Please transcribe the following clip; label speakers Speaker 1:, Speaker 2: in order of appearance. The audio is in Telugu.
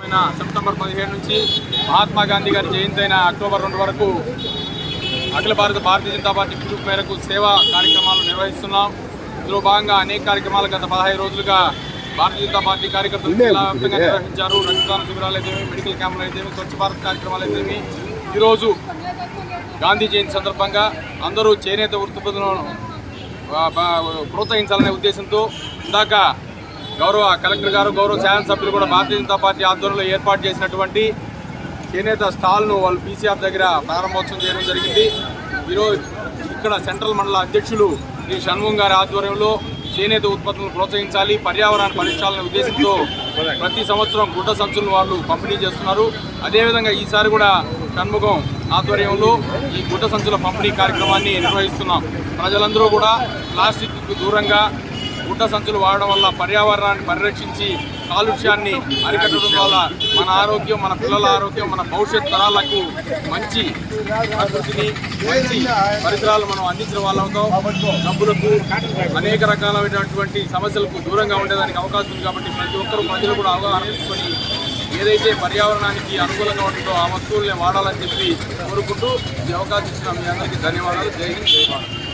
Speaker 1: సెప్టెంబర్ పదిహేడు నుంచి మహాత్మా గాంధీ గారి జయంతి అయిన అక్టోబర్ రెండు వరకు అఖిల భారత భారతీయ జనతా పార్టీ పిలుపు మేరకు సేవా కార్యక్రమాలు నిర్వహిస్తున్నాం. ఇందులో భాగంగా అనేక కార్యక్రమాలు గత పదహైదు రోజులుగా భారతీయ జనతా పార్టీ కార్యకర్తలు జిల్లా వ్యాప్తంగా నిర్వహించారు. రక్తదాన శిబిరాలు అయితేమి మెడికల్ క్యాంపులు అయితేమి స్వచ్ఛ భారత్ కార్యక్రమాలు అయితేమి. ఈరోజు గాంధీ జయంతి సందర్భంగా అందరూ చేనేత వృత్తిపతులను ప్రోత్సహించాలనే ఉద్దేశంతో ఇందాక గౌరవ కలెక్టర్ గారు గౌరవ శాసనసభ్యులు కూడా భారతీయ జనతా పార్టీ ఆధ్వర్యంలో ఏర్పాటు చేసినటువంటి చేనేత స్టాల్ను వాళ్ళు పీసీఆర్ దగ్గర ప్రారంభోత్సవం చేయడం జరిగింది. ఈరోజు ఇక్కడ సెంట్రల్ మండల అధ్యక్షులు శ్రీ షణ్ముఖం గారి ఆధ్వర్యంలో చేనేత ఉత్పత్తులను ప్రోత్సహించాలి పర్యావరణ పరిరక్షాలనే ఉద్దేశంతో ప్రతి సంవత్సరం గుడ్డ సంచులను వాళ్ళు పంపిణీ చేస్తున్నారు. అదేవిధంగా ఈసారి కూడా షణ్ముఖం ఆధ్వర్యంలో ఈ గుడ్డ సంచుల పంపిణీ కార్యక్రమాన్ని నిర్వహిస్తున్నాం. ప్రజలందరూ కూడా ప్లాస్టిక్ దూరంగా గుడ్డ సంచులు వాడడం వల్ల పర్యావరణాన్ని పరిరక్షించి కాలుష్యాన్ని అరికట్టడం వల్ల మన ఆరోగ్యం మన పిల్లల ఆరోగ్యం మన భవిష్యత్ తరాలకు మంచి ప్రకృతిని మంచి పరిసరాలు మనం అందించిన వాళ్ళవుతాం డబ్బులకు అనేక రకాలైనటువంటి సమస్యలకు దూరంగా ఉండేదానికి అవకాశం ఉంది కాబట్టి ప్రతి ఒక్కరూ ప్రజలు కూడా అవగాహన చేసుకొని ఏదైతే పర్యావరణానికి అనుకూలంగా ఉంటుందో ఆ వస్తువుల్ని వాడాలని చెప్పి కోరుకుంటూ ఈ అవకాశం ఇచ్చిన మీ అందరికీ ధన్యవాదాలు. జై హింద్ జై భారత్.